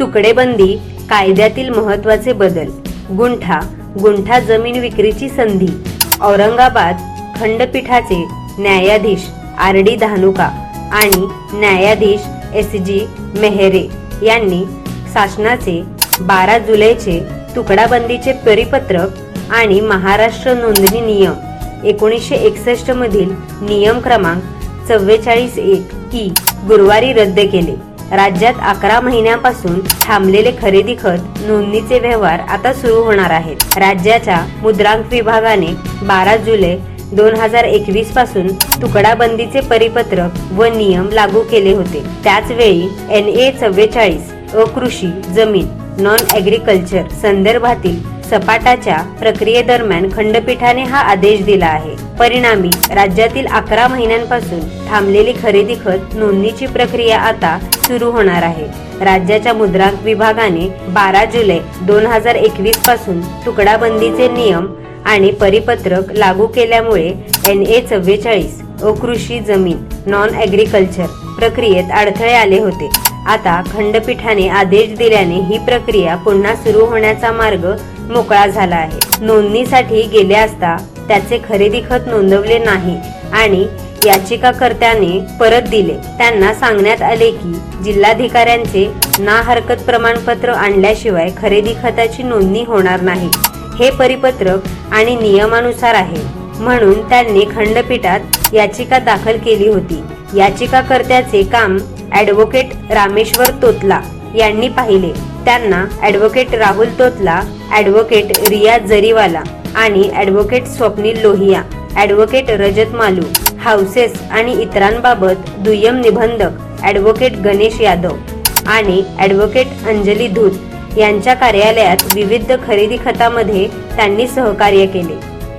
तुकडेबंदी कायद्यातील महत्त्वाचे बदल गुंठा गुंठा जमीन विक्रीची संधी औरंगाबाद खंडपीठाचे न्यायाधीश आर डी धानुका आणि न्यायाधीश एस जी मेहरे यांनी शासनाचे बारा जुलैचे तुकडाबंदीचे परिपत्रक आणि महाराष्ट्र नोंदणी नियम एकोणीसशे एकसष्ट मधील नियम क्रमांक चव्वेचाळीस एक की गुरुवारी रद्द केले. राज्यात अकरा महिन्यापासून थांबलेले खरेदी खत नोंदणीचे व्यवहार आता सुरू होणार आहेत. राज्याच्या मुद्रांक विभागाने बारा जुलै दोन हजार एकवीसपासून तुकडाबंदीचे परिपत्रक व नियम लागू केले होते. त्याचवेळी एन ए चव्वेचाळीस अकृषी जमीन नॉन ॲग्रिकल्चर संदर्भातील सपाटाच्या प्रक्रियेदरम्यान खंडपीठाने हा आदेश दिला आहे. परिणामी राज्यातील अकरा महिन्यांपासून थांबलेली खरेदी खत नोंदणीची प्रक्रिया आता सुरू होणार आहे. राज्याच्या मुद्रांक विभागाने बारा जुलै दोन हजार एकवीसपासून तुकडाबंदीचे नियम आणि परिपत्रक लागू केल्यामुळे एन ए चव्वेचाळीस अकृषी जमीन नॉन ॲग्रिकल्चर प्रक्रियेत अडथळे आले होते. आता खंडपीठाने आदेश दिल्याने ही प्रक्रिया पुन्हा सुरू होण्याचा मार्ग मोकळा झाला आहे. नोंदणीसाठी गेले असता त्याचे खरेदी खत नोंदवले नाही आणि याचिकाकर्त्याने परत दिले. त्यांना सांगण्यात आले की जिल्हाधिकाऱ्यांचे ना हरकत प्रमाणपत्र आणल्याशिवाय खरेदी खताची नोंदणी होणार नाही. हे परिपत्रक आणि नियमानुसार आहे. म्हणून त्यांनी खंडपीठात याचिका दाखल केली होती. याचिकाकर्त्याचे काम ॲडव्होकेट रामेश्वर तोतला यांनी पाहिले. त्यांना ॲडव्होकेट राहुल तोतला ॲडव्होकेट रिया जरीवाला आणि advocate Swapnil Lohia advocate Rajat Malu houses आणि इतरांबाबत दुय्यम निबंधक ॲडव्होकेट गणेश यादव आणि ॲडव्होकेट अंजली धूत यांच्या कार्यालयात विविध खरेदी खतामध्ये त्यांनी सहकार्य केले.